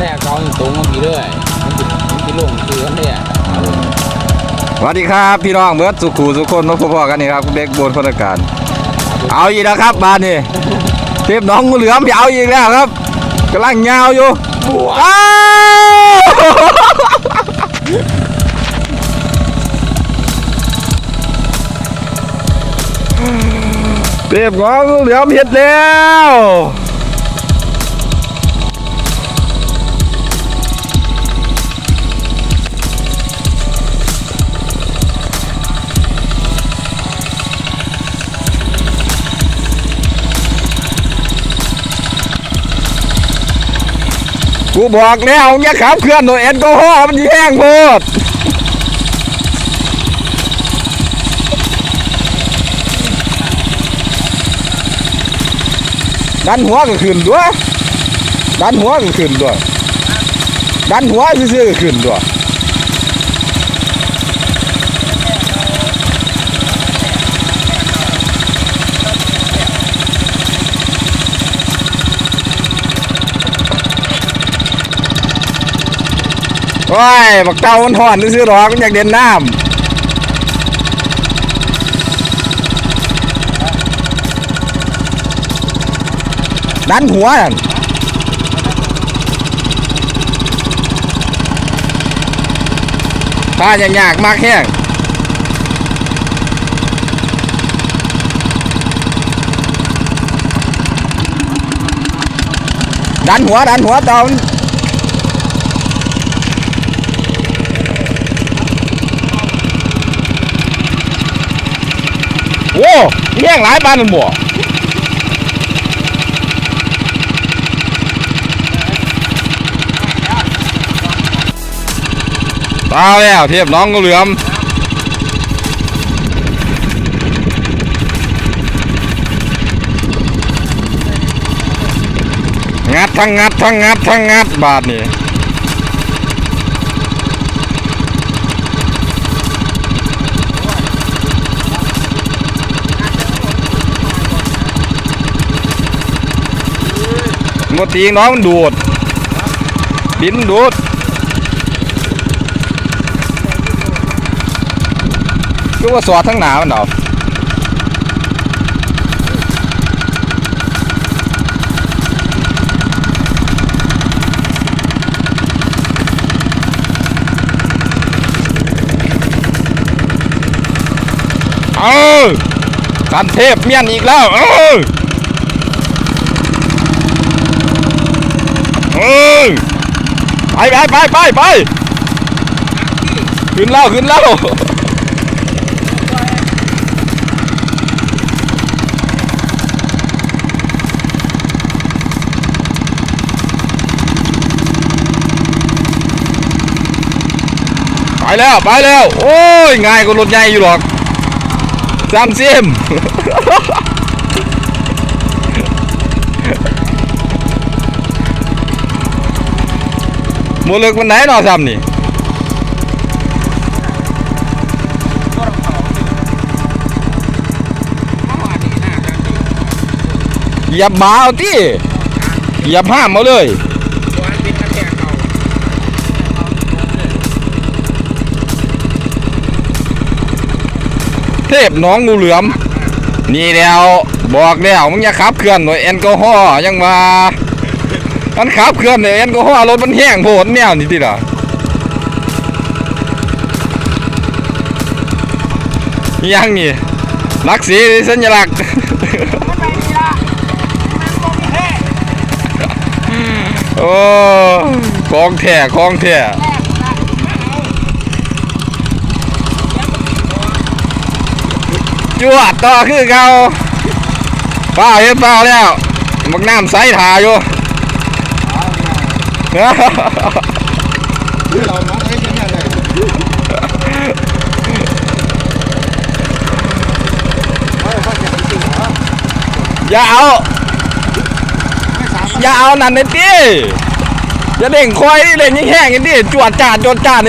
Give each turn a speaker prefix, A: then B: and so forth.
A: แรกเขาตรงมันมีเรื่อยมันติดมันติดลงคือกันเนี่ย
B: สวัสดีครับพี่น้องเบิร์ดสุขูสุขคนมาพบกันนี่ครับเด็กบนพนักการเอาอีกแล้วครับบ้านนี่เทพน้องงูเหลือมเอาอีกแล้วครับกำลังยาวอยู่อ้าวเทพน้องงูเหลือมเห็ดแล้ว กูบอกแล้วเนี่ยขับเคลื่อนโดยแอลกอฮอล์มันแห้งโพดดันหัวก็ขึ้นด้วยดันหัวก็ขึ้นด้วยดันหัวซื่อๆก็ขึ้นด้วย โอ้ยบักเต้ามันห่อนซื่อๆหรอกมันอยากเด่นน้ำดันหัวนั่นถ้าจะยากมากแห้งดันหัวดันหัวเต่ามัน โอ้แย่งหลายปานนั่นบ่ตาแล้วเทียบน้องก็เหลือมงัดทั้งงัดทั้งงัดทั้งงัดบาทนี่ หมดตีน้องมันดูดดินดูดก็ว่าสอดทั้งหนามันเอาเออกันเทพเมียนอีกแล้ว เออ เออไปไปไปไปไปขึ้นแล้วขึ้นแล้วไปแล้วไปแล้ว โอ้ยง่ายกว่ารถใหญ่อยู่หรอกจำเสียม ดเลิกวันไหนนาะซ้ำนี่อย่าบ้าเอาที่อย่าห้ามเอาเลยเทพน้องงูเหลือม นี่แล้ว บอกแล้วมึงอย่าขับเคลื่อนโดยแอลกอฮอล์ยังมา มันขับเคลื่อนโดยแอลกอฮอล์รถมันแห้งโพดแนวนี่ติล่ะยังนี่ลักสีสัญลักษณ์โอ้ของแท้ของแท้จวดต่อคือเก่าเปล่าเฮ็ดเปล่าแล้วมักน้ำใสถ่าอยู่
C: เรามาให้ที่นี่เลยเฮ้ยเขาจะเป็นอ
B: ย่าเอา อย่าเอานั่นเลยดิอย่าเด่งควายนี่เล่นยิ่งแห้งนี่ดิจวดจาดจวดจาดนี่